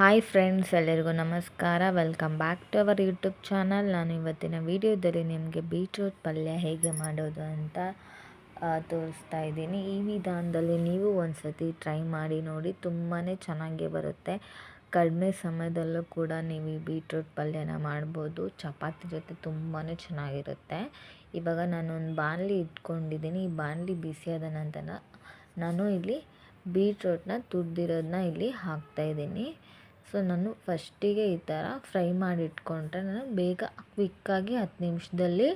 Hi friends ಎಲ್ಲರಿಗೂ ನಮಸ್ಕಾರ. Welcome back to our YouTube channel ನಾನು ಇವತ್ತಿನ ವಿಡಿಯೋದಲ್ಲಿ ನಿಮಗೆ ಬೀಟ್ರೂಟ್ ಪಲ್ಯ ಹೇಗೆ ಮಾಡೋದು ಅಂತ ತೋರಿಸ್ತಾ ಇದ್ದೀನಿ. ಈ ವಿಧಾನದಲ್ಲಿ ನೀವು ಒಂದು ಸತಿ ಟ್ರೈ ಮಾಡಿ ನೋಡಿ ತುಂಬಾ ಚೆನ್ನಾಗಿ ಬರುತ್ತೆ. ಕಡಿಮೆ ಸಮಯದಲ್ಲೂ ಕೂಡ ನೀವು ಈ ಬೀಟ್ರೂಟ್ ಪಲ್ಯನ ಮಾಡ್ಬೋದು. ಚಪಾತಿ ಜೊತೆ ತುಂಬಾ ಚೆನ್ನಾಗಿರುತ್ತೆ. ಇವಾಗ ನಾನು ಒಂದು ಬಾಣಲಿ ಇಟ್ಕೊಂಡಿದ್ದೀನಿ. ಈ ಬಾಣಲಿ ಬಿಸಿಯಾದ ನಂತರ ನಾನು ಇಲ್ಲಿ ಬೀಟ್ರೂಟ್ನ ತುರಿದಿರೋದನ್ನ ಇಲ್ಲಿ ಹಾಕ್ತಾಯಿದ್ದೀನಿ ಸೊ ನಾನು ಫಸ್ಟಿಗೆ ಈ ಥರ ಫ್ರೈ ಮಾಡಿ ಇಟ್ಕೊಂಡ್ರೆ ನಾನು ಬೇಗ ಕ್ವಿಕ್ಕಾಗಿ ಹತ್ತು ನಿಮಿಷದಲ್ಲಿ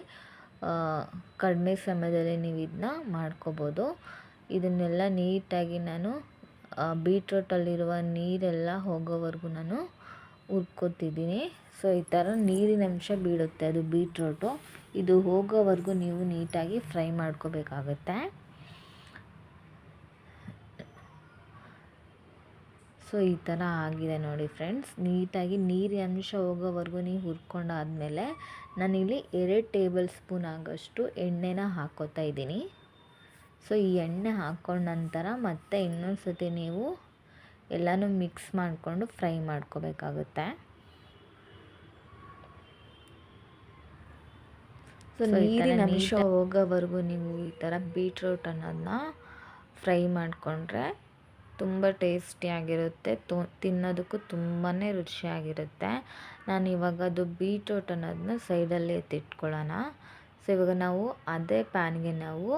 ಕಡಿಮೆ ಸಮಯದಲ್ಲಿ ನೀವು ಇದನ್ನ ಮಾಡ್ಕೋಬೋದು. ಇದನ್ನೆಲ್ಲ ನೀಟಾಗಿ ನಾನು ಬೀಟ್ರೋಟಲ್ಲಿರುವ ನೀರೆಲ್ಲ ಹೋಗೋವರೆಗೂ ನಾನು ಉರ್ಕೋತಿದ್ದೀನಿ ಸೊ ಈ ಥರ ನೀರಿನ ಅಂಶ ಬೀಳುತ್ತೆ ಅದು ಬೀಟ್ರೋಟು. ಇದು ಹೋಗೋವರೆಗೂ ನೀವು ನೀಟಾಗಿ ಫ್ರೈ ಮಾಡ್ಕೋಬೇಕಾಗತ್ತೆ. ಸೊ ಈ ಥರ ಆಗಿದೆ ನೋಡಿ ಫ್ರೆಂಡ್ಸ್. ನೀಟಾಗಿ ನೀರಿನ ಅಂಶ ಹೋಗೋವರೆಗೂ ನೀವು ಹುರ್ಕೊಂಡಾದಮೇಲೆ ನಾನಿಲ್ಲಿ ಎರಡು ಟೇಬಲ್ ಸ್ಪೂನ್ ಆಗೋಷ್ಟು ಎಣ್ಣೆನ ಹಾಕೋತಾ ಇದ್ದೀನಿ. ಸೊ ಈ ಎಣ್ಣೆ ಹಾಕ್ಕೊಂಡ ನಂತರ ಮತ್ತೆ ಇನ್ನೊಂದು ಸತಿ ನೀವು ಎಲ್ಲನೂ ಮಿಕ್ಸ್ ಮಾಡಿಕೊಂಡು ಫ್ರೈ ಮಾಡ್ಕೋಬೇಕಾಗುತ್ತೆ. ಸೊ ನೀರಿನ ಅಂಶ ಹೋಗೋವರೆಗೂ ನೀವು ಈ ಥರ ಬೀಟ್ರೂಟ್ ಅನ್ನೋದನ್ನ ಫ್ರೈ ಮಾಡಿಕೊಂಡ್ರೆ ತುಂಬ ಟೇಸ್ಟಿಯಾಗಿರುತ್ತೆ ತು, ತಿನ್ನೋದಕ್ಕೂ ತುಂಬಾ ರುಚಿಯಾಗಿರುತ್ತೆ. ನಾನು ಇವಾಗ ಅದು ಬೀಟ್ರೋಟ್ ಅನ್ನೋದನ್ನ ಸೈಡಲ್ಲಿ ಎತ್ತಿಟ್ಕೊಳ್ಳೋಣ. ಸೊ ಇವಾಗ ನಾವು ಅದೇ ಪ್ಯಾನ್ಗೆ ನಾವು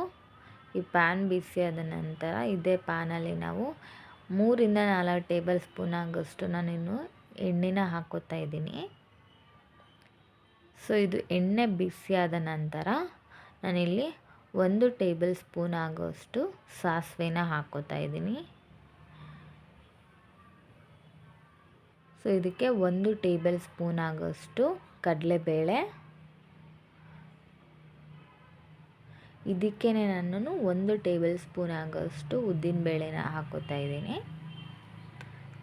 ಈ ಪ್ಯಾನ್ ಬಿಸಿ ಆದ ನಂತರ ಇದೇ ಪ್ಯಾನಲ್ಲಿ ನಾವು ಮೂರಿಂದ ನಾಲ್ಕು ಟೇಬಲ್ ಸ್ಪೂನ್ ಆಗೋಷ್ಟು ನಾನಿನ್ನು ಎಣ್ಣೆನ ಹಾಕೋತಾ ಇದ್ದೀನಿ. ಸೊ ಇದು ಎಣ್ಣೆ ಬಿಸಿಯಾದ ನಂತರ ನಾನಿಲ್ಲಿ ಒಂದು ಟೇಬಲ್ ಸ್ಪೂನ್ ಆಗೋಷ್ಟು ಸಾಸಿವೆನ ಹಾಕೋತಾ ಇದ್ದೀನಿ. ಸೊ, ಇದಕ್ಕೆ ಒಂದು ಟೇಬಲ್ ಸ್ಪೂನ್ ಆಗೋಷ್ಟು ಕಡಲೆಬೇಳೆ. ಇದಕ್ಕೇ ನಾನು ಒಂದು ಟೇಬಲ್ ಸ್ಪೂನ್ ಆಗೋಷ್ಟು ಉದ್ದಿನಬೇಳೆನ ಹಾಕೋತಾ ಇದ್ದೀನಿ.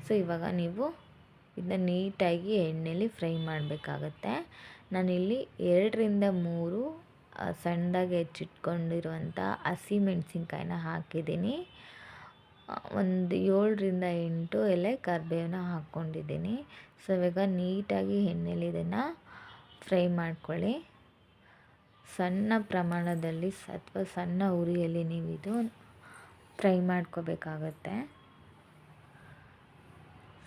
ಸೊ, ಇವಾಗ ನೀವು ಇದನ್ನ ನೀಟಾಗಿ ಎಣ್ಣೆಯಲ್ಲಿ ಫ್ರೈ ಮಾಡಬೇಕಾಗತ್ತೆ. ನಾನಿಲ್ಲಿ ಎರಡರಿಂದ ಮೂರು ಸಣ್ಣದಾಗಿ ಹೆಚ್ಚಿಟ್ಕೊಂಡಿರುವಂಥ ಹಸಿಮೆಣಸಿನ್ಕಾಯಿನ ಹಾಕಿದ್ದೀನಿ. ಒಂದು ಏಳರಿಂದ ಎಂಟು ಎಲೆ ಕರಿಬೇವನ್ನ ಹಾಕ್ಕೊಂಡಿದ್ದೀನಿ. ಸೊ ಇವಾಗ ನೀಟಾಗಿ ಎಣ್ಣೆಲಿ ಇದನ್ನು ಫ್ರೈ ಮಾಡ್ಕೊಳ್ಳಿ. ಸಣ್ಣ ಪ್ರಮಾಣದಲ್ಲಿ ಅಥವಾ ಸಣ್ಣ ಉರಿಯಲ್ಲಿ ನೀವು ಇದು ಫ್ರೈ ಮಾಡ್ಕೋಬೇಕಾಗತ್ತೆ.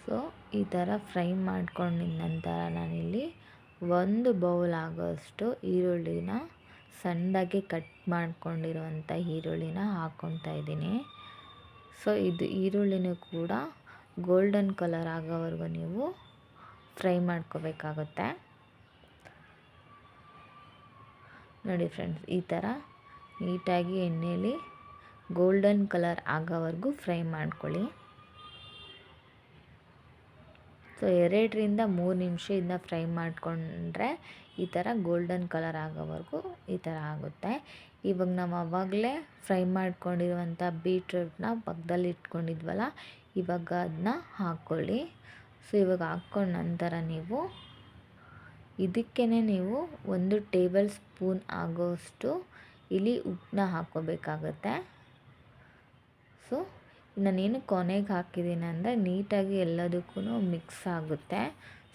ಸೊ ಈ ಥರ ಫ್ರೈ ಮಾಡ್ಕೊಂಡಿದ್ದ ನಂತರ ನಾನಿಲ್ಲಿ ಒಂದು ಬೌಲ್ ಆಗೋಷ್ಟು ಈರುಳ್ಳಿನ ಸಣ್ಣದಾಗಿ ಕಟ್ ಮಾಡ್ಕೊಂಡಿರುವಂಥ ಈರುಳ್ಳಿನ ಹಾಕ್ಕೊತಾ ಇದ್ದೀನಿ. ಸೊ ಇದು ಈರುಳ್ಳಿನೂ ಕೂಡ ಗೋಲ್ಡನ್ ಕಲರ್ ಆಗೋವರೆಗೂ ನೀವು ಫ್ರೈ ಮಾಡ್ಕೋಬೇಕಾಗುತ್ತೆ. ನೋಡಿ ಫ್ರೆಂಡ್ಸ್, ಈ ಥರ ನೀಟಾಗಿ ಎಣ್ಣೆಯಲ್ಲಿ ಗೋಲ್ಡನ್ ಕಲರ್ ಆಗೋವರೆಗೂ ಫ್ರೈ ಮಾಡ್ಕೊಳ್ಳಿ. ಸೊ ಎರಡರಿಂದ ಮೂರು ನಿಮಿಷ ಇದನ್ನ ಫ್ರೈ ಮಾಡಿಕೊಂಡ್ರೆ ಈ ಥರ ಗೋಲ್ಡನ್ ಕಲರ್ ಆಗೋವರೆಗೂ ಈ ಥರ ಆಗುತ್ತೆ. ಇವಾಗ ನಾವು ಆವಾಗಲೇ ಫ್ರೈ ಮಾಡ್ಕೊಂಡಿರುವಂಥ ಬೀಟ್ರೂಟ್ನ ಪಕ್ಕದಲ್ಲಿ ಇಟ್ಕೊಂಡಿದ್ವಲ್ಲ, ಇವಾಗ ಅದನ್ನ ಹಾಕ್ಕೊಳ್ಳಿ. ಸೊ ಇವಾಗ ಹಾಕ್ಕೊಂಡ ನಂತರ ನೀವು ಇದಕ್ಕೇ ನೀವು ಒಂದು ಟೇಬಲ್ ಸ್ಪೂನ್ ಆಗೋಷ್ಟು ಇಲ್ಲಿ ಉಪ್ಪನ್ನ ಹಾಕ್ಕೋಬೇಕಾಗತ್ತೆ. ಸೊ ನಾನೇನು ಕೊನೆಗೆ ಹಾಕಿದ್ದೀನಿ ಅಂದರೆ ನೀಟಾಗಿ ಎಲ್ಲದಕ್ಕೂ ಮಿಕ್ಸ್ ಆಗುತ್ತೆ.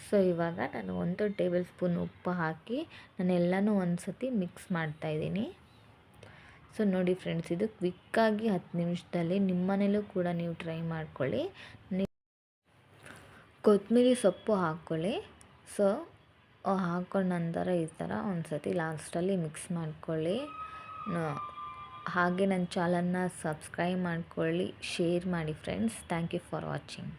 ಸೊ, ಇವಾಗ ನಾನು ಒಂದು ಟೇಬಲ್ ಸ್ಪೂನ್ ಉಪ್ಪು ಹಾಕಿ ನಾನು ಎಲ್ಲನೂ ಒಂದು ಸತಿ ಮಿಕ್ಸ್ ಮಾಡ್ತಾಯಿದ್ದೀನಿ ಸೊ, ನೋಡಿ ಫ್ರೆಂಡ್ಸ್, ಇದು ಕ್ವಿಕ್ಕಾಗಿ ಹತ್ತು ನಿಮಿಷದಲ್ಲಿ ನಿಮ್ಮ ಮನೇಲೂ ಕೂಡ ನೀವು ಟ್ರೈ ಮಾಡ್ಕೊಳ್ಳಿ. ಕೊತ್ತಂಬರಿ ಸೊಪ್ಪು ಹಾಕ್ಕೊಳ್ಳಿ. ಸೊ ಹಾಕ್ಕೊಂಡು ನಂತರ ಈ ಥರ ಒಂದು ಸತಿ ಲಾಸ್ಟಲ್ಲಿ ಮಿಕ್ಸ್ ಮಾಡ್ಕೊಳ್ಳಿ. ಹಾಗೆ ನನ್ನ ಚಾನಲನ್ನ ಸಬ್ಸ್ಕ್ರೈಬ್ ಮಾಡ್ಕೊಳ್ಳಿ ಶೇರ್ ಮಾಡಿ friends thank you for watching